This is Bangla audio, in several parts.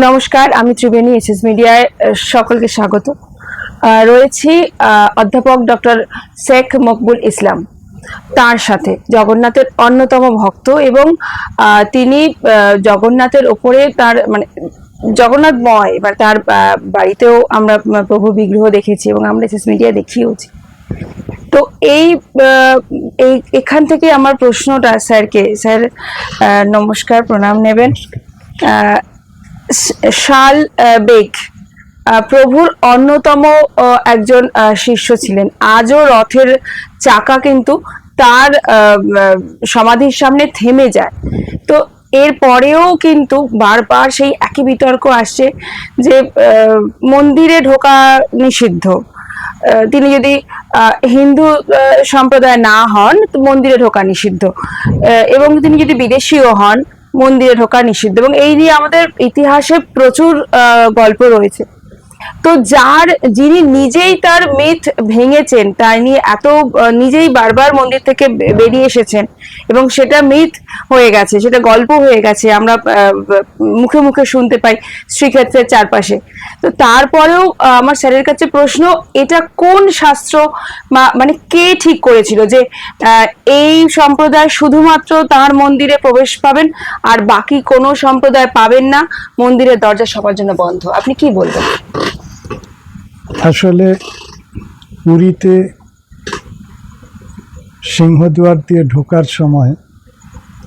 নমস্কার, আমি ত্রিবেণী এসএস মিডিয়ায় সকলকে স্বাগত। রয়েছি অধ্যাপক ডক্টর শেখ মকবুল ইসলাম। তার সাথে জগন্নাথের অন্যতম ভক্ত এবং তিনি জগন্নাথের ওপরে তার মানে জগন্নাথময়, এবার তার বাড়িতেও আমরা প্রভু বিগ্রহ দেখেছি এবং আমরা এসএস মিডিয়ায় দেখিয়েওছি। তো এই এই, এখান থেকে আমার প্রশ্নটা স্যারকে, স্যার নমস্কার, প্রণাম নেবেন। শাল বেগ। প্রভুর অন্যতম একজন শিষ্য ছিলেন। আজও রথের চাকা কিন্তু তার সমাধির সামনে থেমে যায়। তো এর পরেও কিন্তু বারবার সেই একই বিতর্ক আসছে যে মন্দিরে ঢোকা নিষিদ্ধ। তিনি যদি হিন্দু সম্প্রদায় না হন, তো মন্দিরে ঢোকা নিষিদ্ধ। এবং তিনি যদি বিদেশিও হন মন্দিরে ঢোকা নিষিদ্ধ এবং এই নিয়ে আমাদের ইতিহাসে প্রচুর গল্প রয়েছে। তো যার যিনি নিজেই তার মিথ ভেঙেছেন, তাই নিয়ে এত নিজেই বারবার মন্দির থেকে বেরিয়ে এসেছেন এবং সেটা মিথ হয়ে গেছে, সেটা গল্প হয়ে গেছে, আমরা মুখে মুখে শুনতে পাই শ্রীক্ষেত্রের চারপাশে। তো তারপরেও আমার স্যারের কাছে প্রশ্ন, এটা কোন শাস্ত্র মানে কে ঠিক করেছিল যে এই সম্প্রদায় শুধুমাত্র তার মন্দিরে প্রবেশ পাবেন আর বাকি কোনো সম্প্রদায় পাবেন না, মন্দিরের দরজা সবার জন্য বন্ধ। আপনি কি বলবেন? আসলে পুরীতে সিংহদুয়ার দিয়ে ঢোকার সময়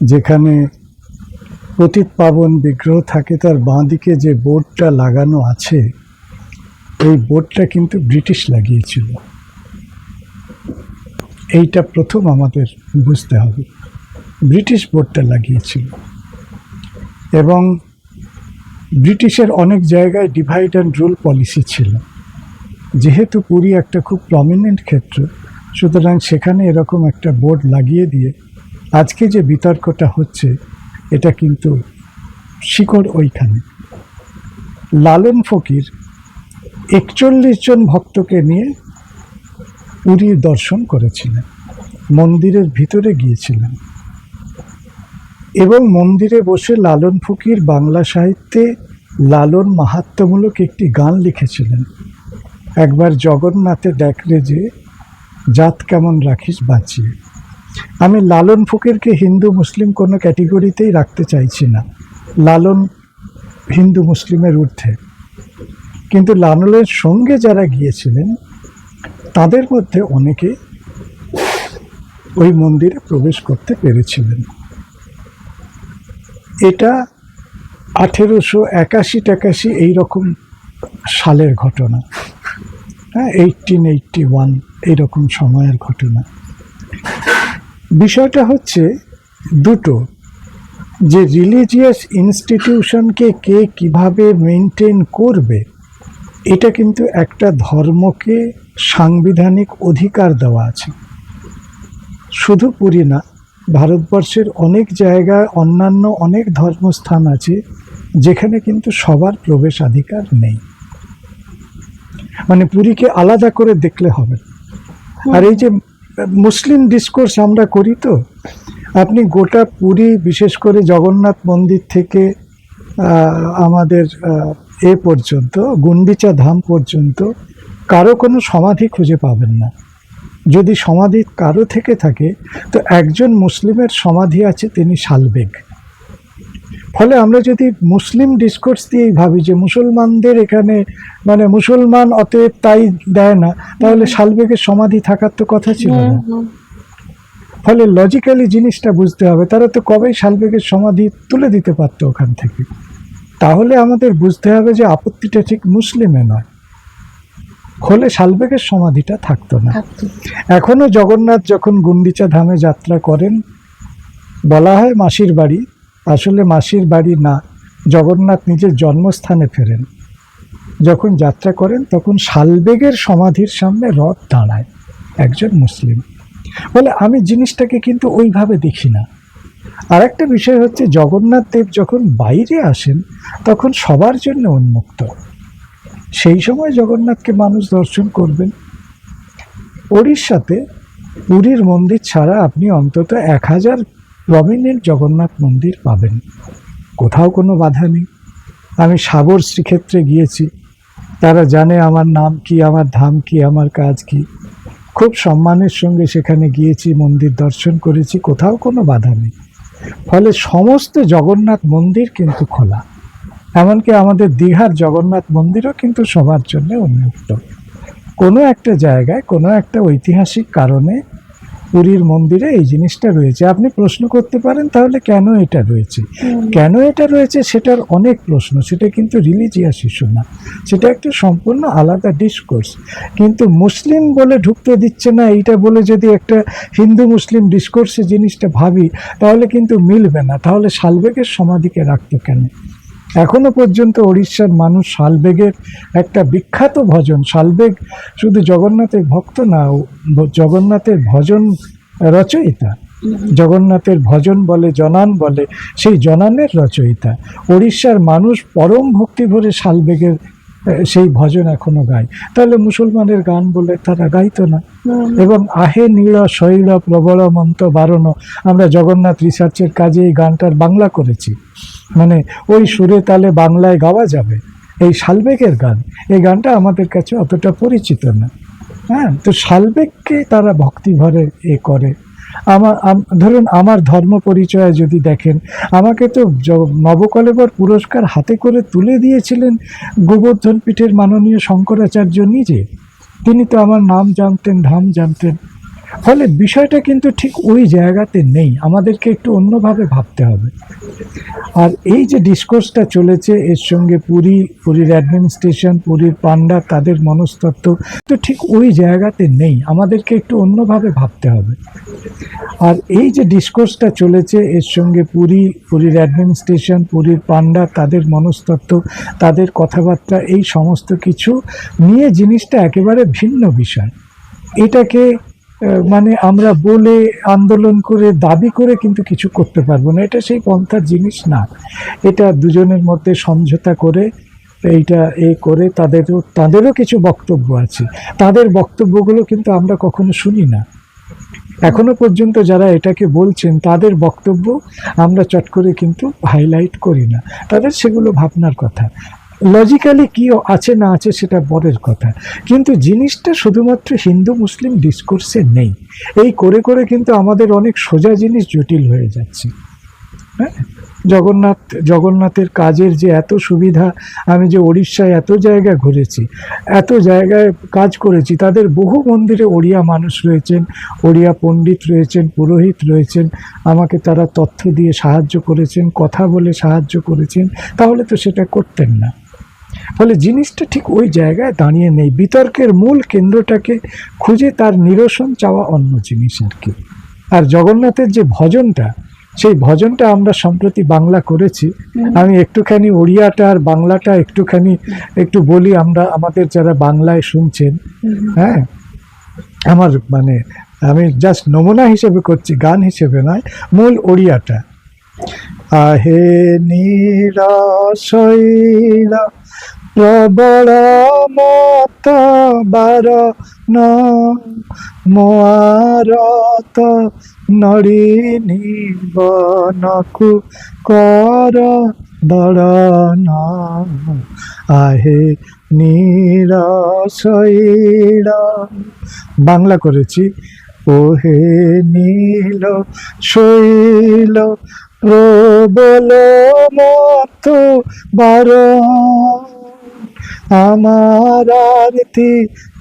যেখানে পতিত পাবন বিগ্রহ থাকে, তার বাঁদিকে যে বোর্ডটা লাগানো আছে, এই বোর্ডটা কিন্তু ব্রিটিশ লাগিয়েছিল। এইটা প্রথম আমাদের বুঝতে হবে। ব্রিটিশ বোর্ডটা লাগিয়েছিল এবং ব্রিটিশের অনেক জায়গায় ডিভাইড অ্যান্ড রুল পলিসি ছিল। যেহেতু পুরী একটা খুব প্রমিনেন্ট ক্ষেত্র, সুতরাং সেখানে এরকম একটা বোর্ড লাগিয়ে দিয়ে আজকে যে বিতর্কটা হচ্ছে, এটা কিন্তু শিকড় ওইখানে। লালন ফকির একচল্লিশ জন ভক্তকে নিয়ে পুরী দর্শন করেছিলেন, মন্দিরের ভিতরে গিয়েছিলেন। এবং মন্দিরে বসে লালন ফকির বাংলা সাহিত্যে লালন মাহাত্ম্যমূলক একটি গান লিখেছিলেন। একবার জগন্নাথে দেখলে যে, জাত কেমন রাখিস বাঁচিয়ে। আমি লালন ফকিরকে হিন্দু মুসলিম কোনো ক্যাটেগরিতেই রাখতে চাইছি না। লালন হিন্দু মুসলিমের ঊর্ধ্বে। কিন্তু লালনের সঙ্গে যারা গিয়েছিলেন, তাদের মধ্যে অনেকে ওই মন্দিরে প্রবেশ করতে পেরেছিলেন। এটা আঠেরোশো একাশি টাকাশি এইরকম সালের ঘটনা। হ্যাঁ এইটিন এইটটি ওয়ান এইরকম সময়ের ঘটনা। বিষয়টা হচ্ছে দুটো। যে রিলিজিয়াস ইনস্টিটিউশনকে কে কীভাবে মেনটেন করবে, এটা কিন্তু একটা ধর্মকে সাংবিধানিক অধিকার দেওয়া আছে। শুধু পুরী না, ভারতবর্ষের অনেক জায়গায় অন্যান্য অনেক ধর্মস্থান আছে যেখানে কিন্তু সবার প্রবেশাধিকার নেই। মানে পুরীকে আলাদা করে দেখলে হবে। আর এই যে মুসলিম ডিসকোর্স আমরা করি তো, আপনি গোটা পুরী, বিশেষ করে জগন্নাথ মন্দির থেকে আমাদের এ পর্যন্ত, গুন্ডিচা ধাম পর্যন্ত কারও কোনো সমাধি খুঁজে পাবেন না। যদি সমাধি কারও থেকে থাকে, তো একজন মুসলিমের সমাধি আছে, তিনি শালবেগ ফলে আমরা যদি মুসলিম ডিসকোর্স দিয়েই ভাবি যে মুসলমানদের এখানে মানে মুসলমান অতএব তাই দেয় না তাহলে শালবেগের সমাধি থাকার তো কথা ছিল না। ফলে লজিক্যালি জিনিসটা বুঝতে হবে তারা তো কবেই শালবেগের সমাধি তুলে দিতে পারতো ওখান থেকে। তাহলে আমাদের বুঝতে হবে যে আপত্তিটা ঠিক মুসলিমে নয়। খোলে শালবেগের সমাধিটা থাকতো না। এখনও জগন্নাথ যখন গুন্ডিচা ধামে যাত্রা করেন বলা হয় মাসির বাড়ি আসলে মাসির বাড়ি না, জগন্নাথ নিজের জন্মস্থানে ফেরেন। যখন যাত্রা করেন, তখন শালবেগের সমাধির সামনে রথ দাঁড়ায় একজন মুসলিম। বলে, আমি জিনিসটাকে কিন্তু ওইভাবে দেখি না। আর একটা বিষয় হচ্ছে, জগন্নাথ দেব যখন বাইরে আসেন, তখন সবার জন্য উন্মুক্ত। সেই সময় জগন্নাথকে মানুষ দর্শন করবেন। ওড়িশাতে পুরীর মন্দির ছাড়া আপনি অন্তত এক হাজার প্রমিনেন্ট জগন্নাথ মন্দির পাবেন। কোথাও কোনো বাধা নেই। আমি সাগর শ্রীক্ষেত্রে গিয়েছি। তারা জানে আমার নাম কি, আমার ধাম কি, আমার কাজ কি। খুব সম্মানের সঙ্গে সেখানে গিয়েছি, মন্দির দর্শন করেছি, কোথাও কোনো বাধা নেই। ফলে সমস্ত জগন্নাথ মন্দির কিন্তু খোলা। এমনকি আমাদের দীঘার জগন্নাথ মন্দিরও কিন্তু সবার জন্য উন্মুক্ত। কোনো একটা জায়গায়, কোনো একটা ঐতিহাসিক কারণে পুরীর মন্দিরে এই জিনিসটা রয়েছে। আপনি প্রশ্ন করতে পারেন তাহলে কেন এটা রয়েছে? কেন এটা রয়েছে সেটার অনেক প্রশ্ন সেটা কিন্তু রিলিজিয়াস ইস্যু না। সেটা একটা সম্পূর্ণ আলাদা ডিসকোর্স কিন্তু মুসলিম বলে ঢুকতে দিচ্ছে না এইটা বলে যদি একটা হিন্দু মুসলিম ডিসকোর্সে জিনিসটা ভাবি তাহলে কিন্তু মিলবে না। তাহলে শালবেগের সমাধিকে রাখতো কেন? এখনও পর্যন্ত উড়িষ্যার মানুষ শালবেগের একটা বিখ্যাত ভজন, শালবেগ শুধু জগন্নাথের ভক্ত না জগন্নাথের ভজন রচয়িতা। জগন্নাথের ভজন বলে, জনান বলে, সেই জনানের রচয়িতা। উড়িষ্যার মানুষ পরম ভক্তি ভরে শালবেগের সেই ভজন এখনও গায়। তাহলে মুসলমানের গান বলে তারা গাইতো না। এবং আহে নীল শৈল প্রবল মন্ত বারণ, আমরা জগন্নাথ রিসার্চের কাজে এই গানটার বাংলা করেছি। মানে ওই সুরে তালে বাংলায় গাওয়া যাবে। এই শালবেগের গান, এই গানটা আমাদের কাছে অতটা পরিচিত না। হ্যাঁ তো শালবেগকে তারা ভক্তি ভরে এ করে। আমার ধরুন আমার ধর্ম পরিচয় যদি দেখেন, আমাকে তো নবকলেবর পুরস্কার হাতে করে তুলে দিয়েছিলেন গোবর্ধন পীঠের মাননীয় শঙ্করাচার্য নিজে। তিনি তো আমার নাম জানতেন, ধাম জানতেন। ফলে বিষয়টা কিন্তু ঠিক ওই জায়গাতে নেই। আমাদেরকে একটু অন্যভাবে ভাবতে হবে। আর এই যে ডিসকোর্সটা চলেছে, এর সঙ্গে পুরী, পুরীর অ্যাডমিনিস্ট্রেশন পুরীর পান্ডা তাদের মনস্তত্ত্ব, তো ঠিক ওই জায়গাতে নেই। আমাদেরকে একটু অন্যভাবে ভাবতে হবে। আর এই যে ডিসকোর্সটা চলেছে, এর সঙ্গে পুরী, পুরীর অ্যাডমিনিস্ট্রেশন পুরীর পান্ডা তাদের মনস্তত্ত্ব, তাদের কথাবার্তা, এই সমস্ত কিছু নিয়ে জিনিসটা একেবারে ভিন্ন বিষয়। এটাকে মানে আমরা বলে আন্দোলন করে দাবি করে কিন্তু কিছু করতে পারব না। এটা সেই পন্থার জিনিস না। এটা দুজনের মধ্যে সমঝোতা করে, এইটা এ করে তাদেরও তাদেরও কিছু বক্তব্য আছে। তাদের বক্তব্যগুলো কিন্তু আমরা কখনো শুনি না। এখনও পর্যন্ত যারা এটাকে বলছেন, তাদের বক্তব্য আমরা চট করে কিন্তু হাইলাইট করি না। তাদের সেগুলো ভাবনার কথা। লজিক্যালি কি আছে না আছে সেটা পরের কথা। কিন্তু জিনিসটা শুধুমাত্র হিন্দু মুসলিম ডিসকোর্সে নেই। এই করে করে কিন্তু আমাদের অনেক সোজা জিনিস জটিল হয়ে যাচ্ছে। হ্যাঁ? জগন্নাথ, জগন্নাথের কাজের যে এত সুবিধা, আমি যে উড়িষ্যায় এত জায়গা ঘুরেছি, এত জায়গায় কাজ করেছি, তাদের বহু মন্দিরে ওড়িয়া মানুষ রয়েছেন, ওড়িয়া পণ্ডিত রয়েছেন, পুরোহিত রয়েছেন, আমাকে তারা তথ্য দিয়ে সাহায্য করেছেন, কথা বলে সাহায্য করেছেন, তাহলে তো সেটা করতেন না। ফলে জিনিসটা ঠিক ওই জায়গায় দাঁড়িয়ে নেই। বিতর্কের মূল কেন্দ্রটাকে খুঁজে তার নিরসন চাওয়া অন্য জিনিস আর কি। আর জগন্নাথের যে ভজনটা সেই ভজনটা আমরা সম্প্রতি বাংলা করেছি। আমি একটুখানি ওড়িয়াটা আর বাংলাটা একটুখানি একটু বলি আমরা আমাদের যারা বাংলায় শুনছেন হ্যাঁ আমার মানে আমি জাস্ট নমুনা হিসেবে করছি গান হিসেবে নয় মূল ওড়িয়াটা। আহে নিরশৈলা প্রবল মত বার ন মোয়ারত নড়ি নিবনকু কর দড়ন। আহে নিরশৈলা বাংলা করেছি, ওহে নীল শৈল প্রবল মত বার আমার আরতি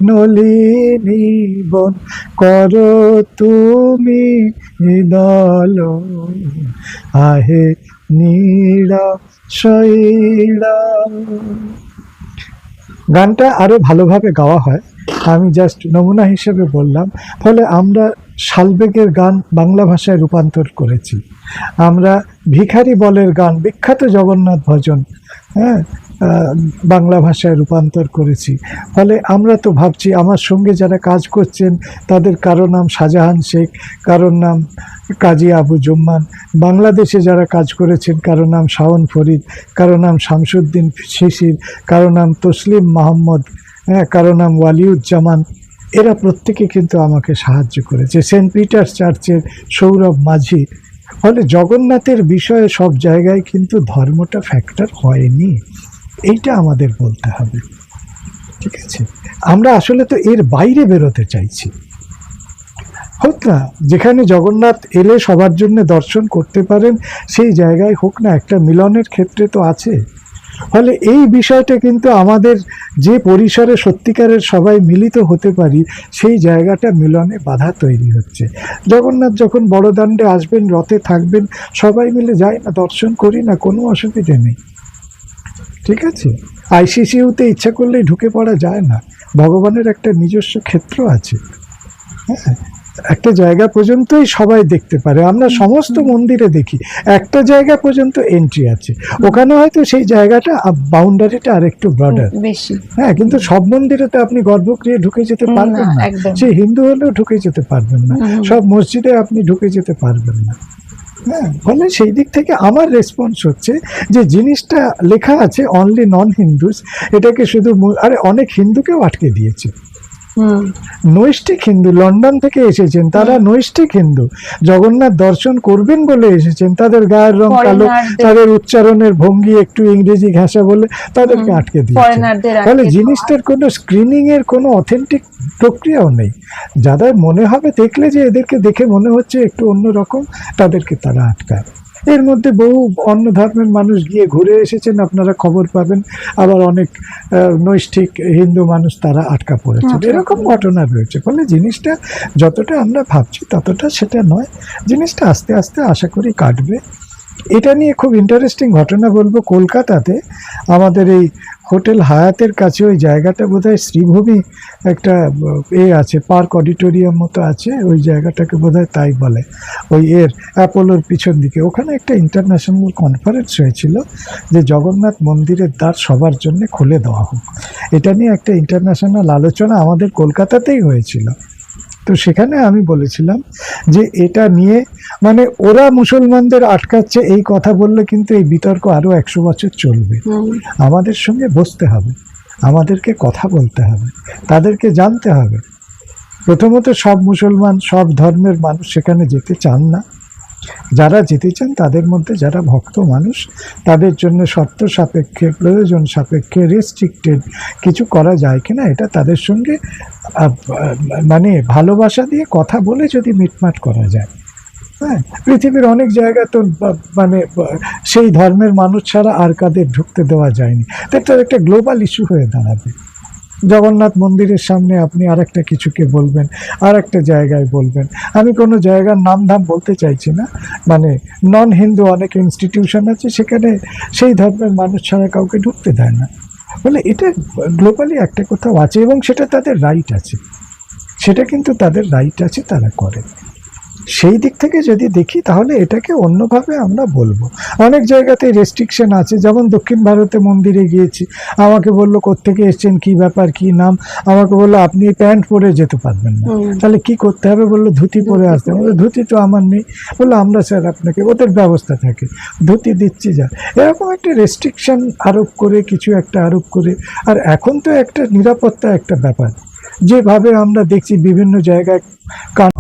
নলিনী বন কর তুমি দল আহে নীলা শৈলা। গানটা আরও ভালোভাবে গাওয়া হয়। আমি জাস্ট নমুনা হিসেবে বললাম, ফলে আমরা শালবেগের গান বাংলা ভাষায় রূপান্তর করেছি। আমরা ভিখারি বলের গান, বিখ্যাত জগন্নাথ ভজন হ্যাঁ বাংলা ভাষায় রূপান্তর করেছি। ফলে আমরা তো ভাবছি, আমার সঙ্গে যারা কাজ করছেন, তাদের কারও নাম শাহজাহান শেখ কারোর নাম কাজী আবু জুম্মান। বাংলাদেশে যারা কাজ করেছেন, কারও নাম শাওন ফরিদ, কারও নাম শামসুদ্দিন শিশির, কারও নাম তসলিম মাহমদ হ্যাঁ কারও নাম ওয়ালিউজ্জামান, এরা প্রত্যেকে কিন্তু আমাকে সাহায্য করেছে। সেন্ট পিটার্স চার্চের সৌরভ মাঝি। ফলে জগন্নাথের বিষয়ে সব জায়গায় কিন্তু ধর্মটা ফ্যাক্টর হয়নি। এইটা আমাদের বলতে হবে। ঠিক আছে? আমরা আসলে তো এর বাইরে বেরোতে চাইছি। হোক না, যেখানে জগন্নাথ এলে সবার জন্য দর্শন করতে পারেন, সেই জায়গায় হোক না, একটা মিলনের ক্ষেত্রে তো আছে। ফলে এই বিষয়টা কিন্তু আমাদের যে পরিসরে সত্যিকারের সবাই মিলিত হতে পারি, সেই জায়গাটা মিলনে বাধা তৈরি হচ্ছে। জগন্নাথ যখন বড় দাণ্ডে আসবেন, রথে থাকবেন, সবাই মিলে যাই না, দর্শন করি না, কোনো অসুবিধে নেই। ঠিক আছে। আইসিসিউতে ইচ্ছা করলেই ঢুকে পড়া যায় না। ভগবানের একটা নিজস্ব ক্ষেত্র আছে। হ্যাঁ একটা জায়গা পর্যন্তই সবাই দেখতে পারে। আমরা সমস্ত মন্দিরে দেখি। একটা জায়গা পর্যন্ত এন্ট্রি আছে। ওখানে হয়তো সেই জায়গাটা বাউন্ডারিটা আরেকটু ব্রডার বেশি। হ্যাঁ কিন্তু সব মন্দিরে তো আপনি গর্ভগৃহে ঢুকে যেতে পারবেন না, সে হিন্দু হলেও ঢুকে যেতে পারবেন না। সব মসজিদে আপনি ঢুকে যেতে পারবেন না। হ্যাঁ ফলে সেই দিক থেকে আমার রেসপন্স হচ্ছে যে জিনিসটা লেখা আছে অনলি নন হিন্দুস এটাকে শুধু আরে অনেক হিন্দুকেও আটকে দিয়েছে। নৈষ্ঠিক হিন্দু লন্ডন থেকে এসেছেন তারা নৈষ্ঠিক হিন্দু। জগন্নাথ দর্শন করবেন বলে এসেছেন। তাদের গায়ের রং কালো তাদের উচ্চারণের ভঙ্গি একটু ইংরেজি ঘাসা বলে তাদেরকে আটকে দিয়েছে তাহলে জিনিসটার কোনো স্ক্রিনিং এর কোনো অথেন্টিক প্রক্রিয়াও নেই। যাদের মনে হবে দেখলে যে এদেরকে দেখে মনে হচ্ছে একটু অন্যরকম তাদেরকে তারা আটকায়। এর মধ্যে বহু অন্য ধর্মের মানুষ গিয়ে ঘুরে এসেছেন আপনারা খবর পাবেন। আবার অনেক নৈষ্ঠিক হিন্দু মানুষ তারা আটকা পড়েছে। এরকম ঘটনা রয়েছে। ফলে জিনিসটা যতটা আমরা ভাবছি ততটা সেটা নয়। জিনিসটা আস্তে আস্তে আশা করি কাটবে। এটা নিয়ে খুব ইন্টারেস্টিং ঘটনা বলব কলকাতাতে। আমাদের এই হোটেল হায়াতের কাছে ওই জায়গাটা বোধহয় শ্রীভূমি একটা, এ আছে, পার্ক অডিটোরিয়াম মতো আছে, ওই জায়গাটাকে বোধহয় তাই বলে। ওই এর অ্যাপোলোর পিছন দিকে। ওখানে একটা ইন্টারন্যাশনাল কনফারেন্স হয়েছিল যে জগন্নাথ মন্দিরের দ্বার সবার জন্য খুলে দেওয়া হোক। এটা নিয়ে একটা ইন্টারন্যাশনাল আলোচনা আমাদের কলকাতাতেই হয়েছিল। তো সেখানে আমি বলেছিলাম যে এটা নিয়ে মানে ওরা মুসলমানদের আটকাচ্ছে এই কথা বললে কিন্তু এই বিতর্ক আরও একশো বছর চলবে। আমাদের সঙ্গে বসতে হবে আমাদেরকে কথা বলতে হবে তাদেরকে জানতে হবে। প্রথমত সব মুসলমান সব ধর্মের মানুষ সেখানে যেতে চান না। যারা যেতে চান তাদের মধ্যে যারা ভক্ত মানুষ, তাদের জন্য শর্ত সাপেক্ষে, প্রয়োজন সাপেক্ষে রেস্ট্রিক্টেড কিছু করা যায় কিনা, এটা তাদের সঙ্গে মানে ভালোবাসা দিয়ে কথা বলে যদি মিটমাট করা যায়। হ্যাঁ পৃথিবীর অনেক জায়গা তো মানে সেই ধর্মের মানুষ ছাড়া আর কাদের ঢুকতে দেওয়া যায়নি। তো একটা গ্লোবাল ইস্যু হয়ে দাঁড়াবে। জগন্নাথ মন্দিরের সামনে আপনি আর একটা কিছুকে বলবেন আর একটা জায়গায় বলবেন। আমি কোনো জায়গার নাম ধাম বলতে চাইছি না। মানে নন হিন্দু অনেক ইনস্টিটিউশন আছে, সেখানে সেই ধর্মের মানুষ ছাড়া কাউকে ঢুকতে দেয় না। বলে এটা গ্লোবালি একটা কোথাও আছে এবং সেটা তাদের রাইট আছে। সেটা কিন্তু তাদের রাইট আছে, তারা করে। সেই দিক থেকে যদি দেখি তাহলে এটাকে অন্যভাবে আমরা বলব। অনেক জায়গাতে রেস্ট্রিকশন আছে যেমন দক্ষিণ ভারতে মন্দিরে গিয়েছি। আমাকে বলল কোত্থেকে এসছেন? কি ব্যাপার? কি নাম? আমাকে বলল আপনি প্যান্ট পরে যেতে পারবেন না। তাহলে কি করতে হবে? বলল ধুতি পরে আসতে হবে। ধুতি তো আমার নেই। বলল আমরা স্যার আপনাকে ওদের ব্যবস্থা থাকে। ধুতি দিচ্ছি যা। এরকম একটা রেস্ট্রিকশন আরোপ করে কিছু একটা আরোপ করে। আর এখন তো একটা নিরাপত্তা একটা ব্যাপার। যেভাবে আমরা দেখছি বিভিন্ন জায়গায় কান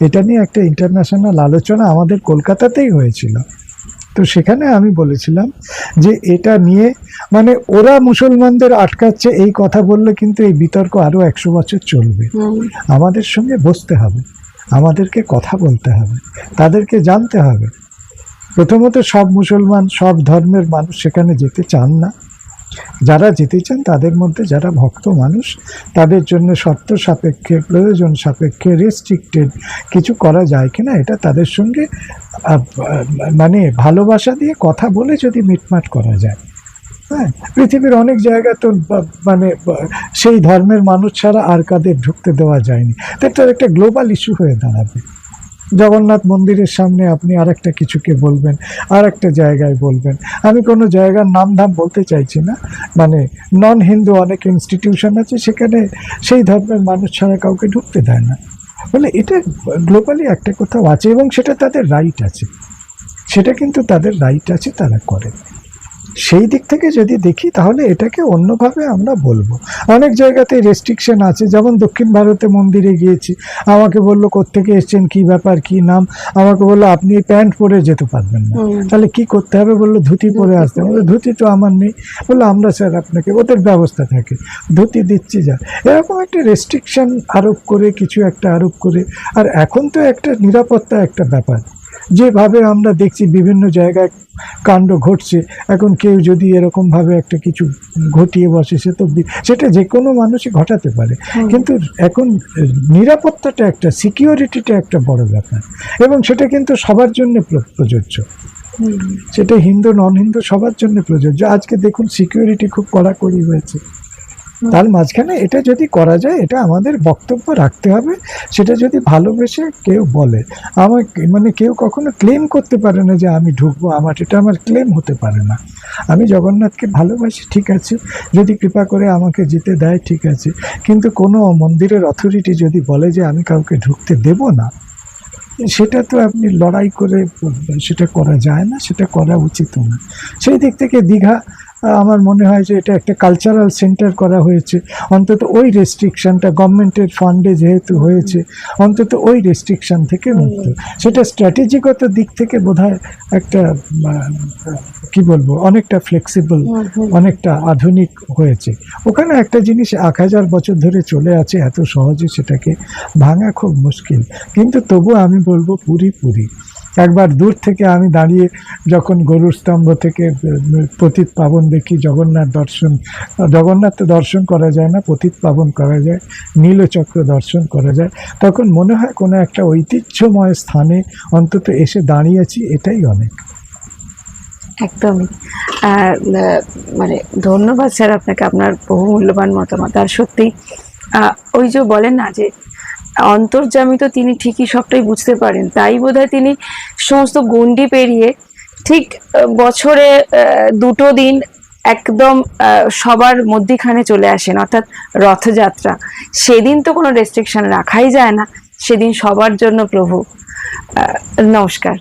এটা নিয়ে একটা ইন্টারন্যাশনাল আলোচনা আমাদের কলকাতাতেই হয়েছিল। তো সেখানে আমি বলেছিলাম যে এটা নিয়ে মানে ওরা মুসলমানদের আটকাচ্ছে এই কথা বললে কিন্তু এই বিতর্ক আরও একশো বছর চলবে। আমাদের সঙ্গে বসতে হবে আমাদেরকে কথা বলতে হবে তাদেরকে জানতে হবে। প্রথমত সব মুসলমান সব ধর্মের মানুষ সেখানে যেতে চান না। যারা যেতে চান তাদের মধ্যে যারা ভক্ত মানুষ, তাদের জন্য শর্ত সাপেক্ষে, প্রয়োজন সাপেক্ষে রেস্ট্রিক্টেড কিছু করা যায় কিনা, এটা তাদের সঙ্গে মানে ভালোবাসা দিয়ে কথা বলে যদি মিটমাট করা যায়। হ্যাঁ পৃথিবীর অনেক জায়গা তো মানে সেই ধর্মের মানুষ ছাড়া আর কাদের ঢুকতে দেওয়া যায়নি। তো এটা একটা গ্লোবাল ইস্যু হয়ে দাঁড়াবে। জগন্নাথ মন্দিরের সামনে আপনি আর একটা কিছুকে বলবেন আর একটা জায়গায় বলবেন। আমি কোনো জায়গার নাম ধাম বলতে চাইছি না। মানে নন হিন্দু অনেক ইনস্টিটিউশন আছে, সেখানে সেই ধর্মের মানুষ ছাড়া কাউকে ঢুকতে দেয় না। বলে এটা গ্লোবালি একটা কোথাও আছে এবং সেটা তাদের রাইট আছে। সেটা কিন্তু তাদের রাইট আছে, তারা করে। সেই দিক থেকে যদি দেখি তাহলে এটাকে অন্যভাবে আমরা বলব। অনেক জায়গাতে রেস্ট্রিকশন আছে যেমন দক্ষিণ ভারতে মন্দিরে গিয়েছি। আমাকে বলল কোত্থেকে এসছেন? কি ব্যাপার? কি নাম? আমাকে বলল আপনি প্যান্ট পরে যেতে পারবেন না। তাহলে কি করতে হবে? বলল ধুতি পরে আসতে হবে। ধুতি তো আমার নেই। বলল আমরা স্যার আপনাকে ওদের ব্যবস্থা থাকে। ধুতি দিচ্ছি যা। এরকম একটা রেস্ট্রিকশন আরোপ করে কিছু একটা আরোপ করে। আর এখন তো একটা নিরাপত্তা একটা ব্যাপার। যেভাবে আমরা দেখছি বিভিন্ন জায়গায় কাণ্ড ঘটছে এখন কেউ যদি এরকমভাবে একটা কিছু ঘটিয়ে বসে সে তো সেটা যে কোনো মানুষই ঘটাতে পারে। কিন্তু এখন নিরাপত্তাটা একটা সিকিউরিটিটা একটা বড় ব্যাপার। এবং সেটা কিন্তু সবার জন্য প্রযোজ্য। সেটা হিন্দু নন হিন্দু সবার জন্য প্রযোজ্য। আজকে দেখুন সিকিউরিটি খুব কড়াকড়ি হয়েছে। তার মাঝখানে এটা যদি করা যায়, এটা আমাদের বক্তব্য রাখতে হবে, সেটা যদি ভালোবেসে কেউ বলে। আমার মানে কেউ কখনো ক্লেম করতে পারে না যে আমি ঢুকবো আমার, এটা আমার ক্লেম হতে পারে না। আমি জগন্নাথকে ভালোবাসি, ঠিক আছে। যদি কৃপা করে আমাকে যেতে দেয়, ঠিক আছে। কিন্তু কোনো মন্দিরের অথরিটি যদি বলে যে আমি কাউকে ঢুকতে দেব না, সেটা তো আপনি লড়াই করে, সেটা করা যায় না, সেটা করা উচিত না। সেই দিক থেকে দীঘা আমার মনে হয় যে এটা একটা কালচারাল সেন্টার করা হয়েছে। অন্তত ওই রেস্ট্রিকশনটা গভর্নমেন্টের ফান্ডে যেহেতু হয়েছে অন্তত ওই রেস্ট্রিকশন থেকে মুক্ত। সেটা স্ট্র্যাটেজিগত দিক থেকে বোধহয় একটা কি বলব অনেকটা ফ্লেক্সিবল অনেকটা আধুনিক হয়েছে। ওখানে একটা জিনিস এক হাজার বছর ধরে চলে আছে এত সহজে সেটাকে ভাঙা খুব মুশকিল। কিন্তু তবু আমি বলব পুরি পুরি। একবার দূর থেকে আমি দাঁড়িয়ে যখন গরুর স্তম্ভ থেকে পতিত পাবন দেখি, জগন্নাথ দর্শন জগন্নাথ দর্শন করা যায় না, পতিত পাবন করা যায়, নীলচক্র দর্শন করা যায়। তখন মনে হয় কোনো একটা ঐতিহ্যময় স্থানে অন্তত এসে দাঁড়িয়েছি, এটাই অনেক। একদমই। মানে ধন্যবাদ স্যার আপনাকে, আপনার বহু মূল্যবান মতামত। আর সত্যি ওই যে বলেন না যে অন্তর্জামী তো তিনি ঠিকই সবটাই বুঝতে পারেন। তাই বোধহয় তিনি সমস্ত গণ্ডি পেরিয়ে ঠিক বছরে দুটো দিন একদম সবার মধ্যিখানে চলে আসেন, অর্থাৎ রথযাত্রা। সেদিন তো কোনো রেস্ট্রিকশন রাখাই যায় না, সেদিন সবার জন্য প্রভু। নমস্কার।